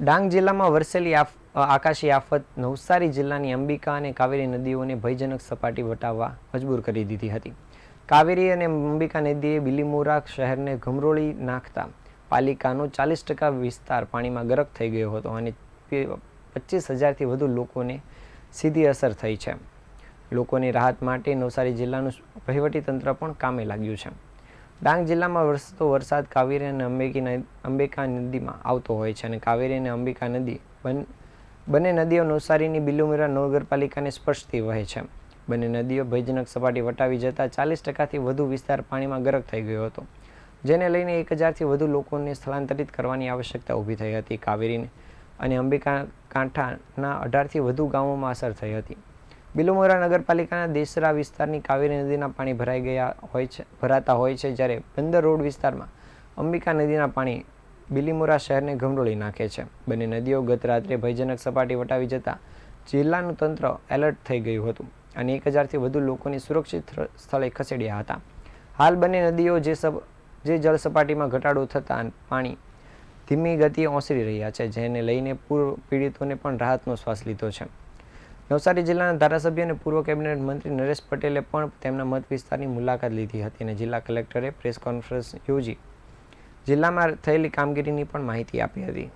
ડાંગ જિલ્લામાં વરસેલી આકાશી આફત નવસારી જિલ્લાની અંબિકા અને કાવેરી નદીઓને ભયજનક સપાટી વટાવવા મજબૂર કરી દીધી હતી. કાવેરી અને અંબિકા નદીએ બિલીમોરા શહેરને ઘમરોળી નાખતા પાલિકાનો ચાલીસ ટકા વિસ્તાર પાણીમાં ગરક થઈ ગયો હતો અને પચીસ હજારથી વધુ લોકોને સીધી અસર થઈ છે. લોકોની રાહત માટે નવસારી જિલ્લાનું વહીવટીતંત્ર પણ કામે લાગ્યું છે. ડાંગ જિલ્લામાં વરસતો વરસાદ કાવેરી અને અંબેકી અંબેકા નદીમાં આવતો હોય છે અને કાવેરી અને અંબિકા નદી બંને નદીઓ નવસારીની બિલુમેરા નગરપાલિકાને સ્પર્શતી વહે છે. બંને નદીઓ ભયજનક સપાટી વટાવી જતાં ચાલીસ ટકાથી વધુ વિસ્તાર પાણીમાં ગરક થઈ ગયો હતો. જેને લઈને એક હજારથી વધુ લોકોને સ્થળાંતરિત કરવાની આવશ્યકતા ઊભી થઈ હતી. કાવેરીને અને અંબિકા કાંઠાના અઢારથી વધુ ગામોમાં અસર થઈ હતી. બિલુમોરા નગરપાલિકાના દેસરા વિસ્તારની કાવેરી નદીના પાણી ભરાઈ ગયા હોય છે, ભરાતા હોય છે જ્યારે બંદર રોડ વિસ્તારમાં અંબિકા નદીના પાણી બિલીમોરા શહેરને ગમરોળી નાખે છે. બંને નદીઓ ગત રાત્રે ભયજનક સપાટી વટાવી જતાં જિલ્લાનું તંત્ર એલર્ટ થઈ ગયું હતું અને એક હજારથી વધુ લોકોને સુરક્ષિત સ્થળે ખસેડ્યા હતા. હાલ બંને નદીઓ જે સબ, જે જળ સપાટીમાં ઘટાડો થતાં પાણી ધીમી ગતિએ ઓસરી રહ્યા છે, જેને લઈને પૂર પીડિતોને પણ રાહતનો શ્વાસ લીધો છે. નવસારી જિલ્લાના ધારાસભ્ય અને પૂર્વ કેબિનેટ મંત્રી નરેશ પટેલે પણ તેમના મત વિસ્તારની મુલાકાત લીધી હતી અને જિલ્લા કલેક્ટરે પ્રેસ કોન્ફરન્સ યોજી જિલ્લામાં થયેલી કામગીરીની પણ માહિતી આપી હતી.